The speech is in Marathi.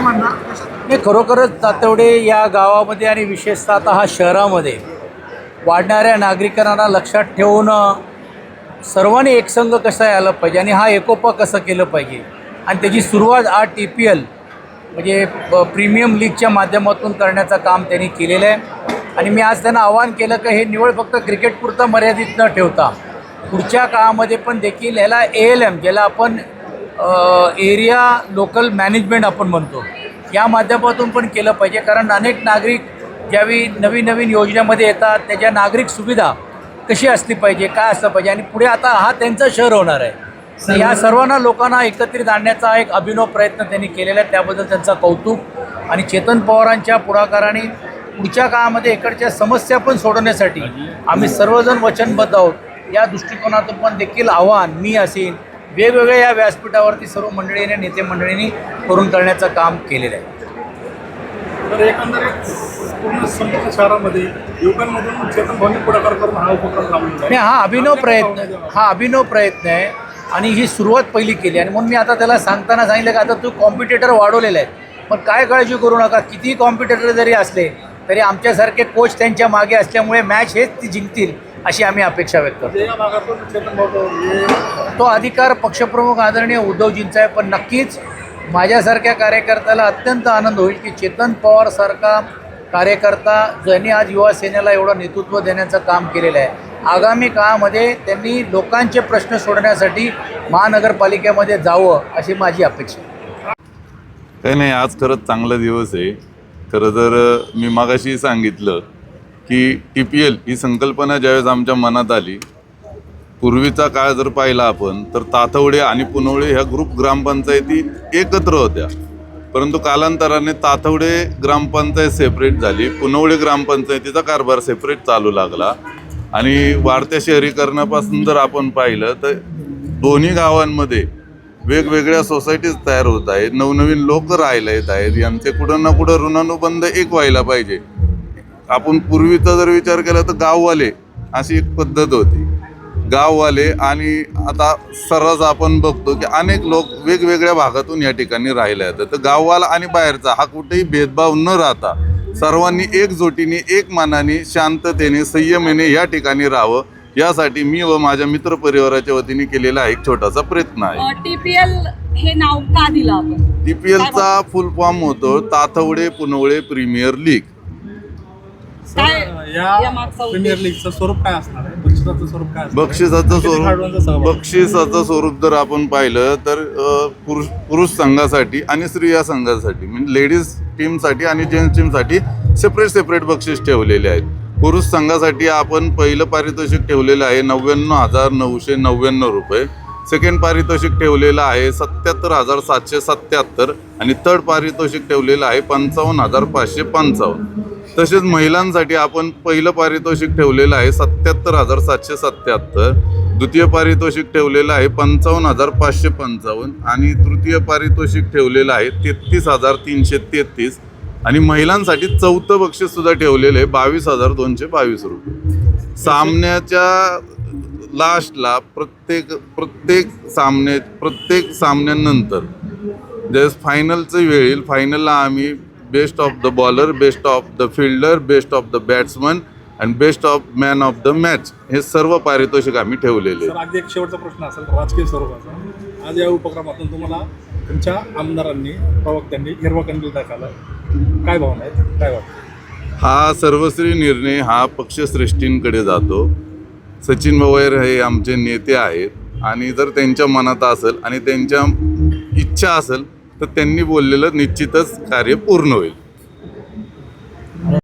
नाही खरोखरच तातवडे या गावामध्ये आणि विशेषतः आता हा शहरामध्ये वाढणाऱ्या नागरिकांना लक्षात ठेवून सर्वांनी एकसंघ कसा यायला पाहिजे आणि हा एकोपा कसं केलं पाहिजे? आणि त्याची सुरुवात आज टी पी एल म्हणजे प्रीमियम लीगच्या माध्यमातून करण्याचं काम त्यांनी केलेलं आहे. आणि मी आज त्यांना आवाहन केलं की हे निवड फक्त क्रिकेटपुरतं मर्यादित न ठेवता पुढच्या काळामध्ये पण देखील ह्याला ए एल एम ज्याला आपण एरिया लोकल मॅनेजमेंट आपण म्हणतो. या माध्यमातून पण केलं पाहिजे. कारण अनेक नागरिक ज्यावेळी नवीन नवीन योजनेमध्ये येतात त्याच्या नागरिक सुविधा कशी असली पाहिजे काय असलं पाहिजे आणि पुढे आता हा त्यांचं शहर होणार आहे. या सर्वांना लोकांना एकत्रित आणण्याचा एक अभिनव प्रयत्न त्यांनी केलेला आहे. त्याबद्दल त्यांचा कौतुक आणि चेतन पवारांच्या पुढाकाराने पुढच्या काळामध्ये इकडच्या समस्या पण सोडवण्यासाठी आम्ही सर्वजण वचनबद्ध आहोत. या दृष्टिकोनातून पण देखील आव्हान मी असेल वेगवेगळ्या या व्यासपीठावरती सर्व मंडळीने नेते मंडळींनी करून करण्याचं काम केलेलं आहे. तर एकंदरीत पूर्ण संपूर्ण शहरामध्ये युवकांमधून चेतन पुढाकार करून हा उपक्रम नाही हा अभिनव प्रयत्न हा अभिनव प्रयत्न आहे आणि ही सुरुवात पहिली केली आणि म्हणून मी आता त्याला सांगताना सांगितलं की आता तू कॉम्पिटेटर वाढवलेला आहे. पण काय काळजी करू नका कितीही कॉम्पिटेटर जरी असले तरी आमच्यासारखे कोच त्यांच्या मागे असल्यामुळे मॅच हेच ती जिंकतील अशी आम्ही अपेक्षा व्यक्त करतो. तो अधिकार पक्षप्रमुख आदरणीय उद्धवजींचा आहे पण नक्कीच माझ्यासारख्या कार्यकर्त्याला अत्यंत आनंद होईल की चेतन पवारसारखा कार्यकर्ता ज्यांनी आज युवा सेनेला एवढं नेतृत्व देण्याचं काम केलेलं आहे. आगामी काळामध्ये त्यांनी लोकांचे प्रश्न सोडण्यासाठी महानगरपालिकेमध्ये जावं अशी माझी अपेक्षा आहे. काही नाही आज खरंच चांगला दिवस आहे. खरं तर मी मागाशी सांगितलं की टी पी एल ही संकल्पना ज्यावेळेस आमच्या मनात आली पूर्वीचा काळ जर पाहिला आपण तर तातवडे आणि पुनवळे ह्या ग्रुप ग्रामपंचायती एकत्र होत्या. परंतु कालांतराने तातवडे ग्रामपंचायत सेपरेट झाली पुनवळे ग्रामपंचायतीचा कारभार सेपरेट चालू लागला आणि वाढत्या शहरीकरणापासून जर आपण पाहिलं तर दोन्ही गावांमध्ये वेगवेगळ्या सोसायटीज तयार होत आहेत. नवनवीन लोक राहायला येत आहेत. यांचे कुठं ना कुठं ऋणानुबंध एक व्हायला पाहिजे. आपण पूर्वीचा जर विचार केला तर गाववाले अशी एक पद्धत होती. गाववाले आणि आता सर्रास आपण बघतो की अनेक लोक वेगवेगळ्या भागातून या ठिकाणी राहिले आहेत तर गाववाला आणि बाहेरचा हा कुठेही भेदभाव न राहता सर्वांनी एकजोटीने एक मानाने शांततेने संयमेने या ठिकाणी राहावं. यासाठी मी व माझ्या मित्रपरिवाराच्या वतीने केलेला एक छोटासा प्रयत्न आहे टीपीएल हे नाव का दिलं आपण टीपीएलचा फुल फॉर्म होतो तातवडे पुनवळे प्रीमियर लीग काय या यामागचा उद्देश? प्रीमियर लीगचं स्वरूप काय असणार आहे बक्षिसाचं स्वरूप काय असणार आहे? बक्षिसाचं किती खेळाडूंचा स्वरूप सहभाग? बक्षिसाचं स्वरूप जर आपण पाहिलं तर अ, पुरुष पुरुष संघासाठी आणि स्त्रिया संघासाठी म्हणजे लेडीज टीमसाठी आणि जेंट्स टीमसाठी सेपरेट सेपरेट बक्षीस ठेवलेले आहेत पुरुष संघासाठी आपण पहिलं पारितोषिक ठेवलेलं आहे नव्याण्णव हजार नऊशे नव्याण्णव रुपये. सेकंड पारितोषिक ठेवलेलं आहे सत्याहत्तर हजार सातशे सत्याहत्तर आणि थर्ड पारितोषिक ठेवलेलं आहे पंचावन्न हजार पाचशे पंचावन्न. तसेच महिलांसाठी आपण पहिलं पारितोषिक ठेवलेलं आहे सत्याहत्तर हजार सातशे सत्याहत्तर. द्वितीय पारितोषिक ठेवलेलं आहे पंचावन्न हजार पाचशे पंचावन्न आणि तृतीय पारितोषिक ठेवलेलं आहे तेहतीस हजार तीनशे तेहतीस. आणि महिलांसाठी चौथं बक्षीस सुद्धा ठेवलेलं आहे बावीस हजार दोनशे बावीस रुपये. सामन्याच्या लास्टला प्रत्येक प्रत्येक सामने प्रत्येक सामन्यानंतर ज्यावेळेस फायनलचं वेळ येईल फायनलला आम्ही best of the bowler best of the fielder best of the batsman and best of man of the match हे सर्व पारितोषिक आम्ही ठेवलेले अगदी एक शेवटचा प्रश्न असेल राजकीय स्वरूपाचा. आज या उपक्रमातून तुम्हाला तुमच्या आमदारांनी प्रवक्त्यांनी हिरवा कंदील दाखवला. काय भावना आहेत काय वाटतं हा सर्वश्री निर्णय हा पक्षश्रेष्ठींकडे जातो. सचिन पवार हे आमचे नेते आहेत. आणि जर त्यांच्या मनात असेल आणि त्यांच्या इच्छा असेल तर त्यांनी बोललेलं निश्चितच कार्य पूर्ण होईल.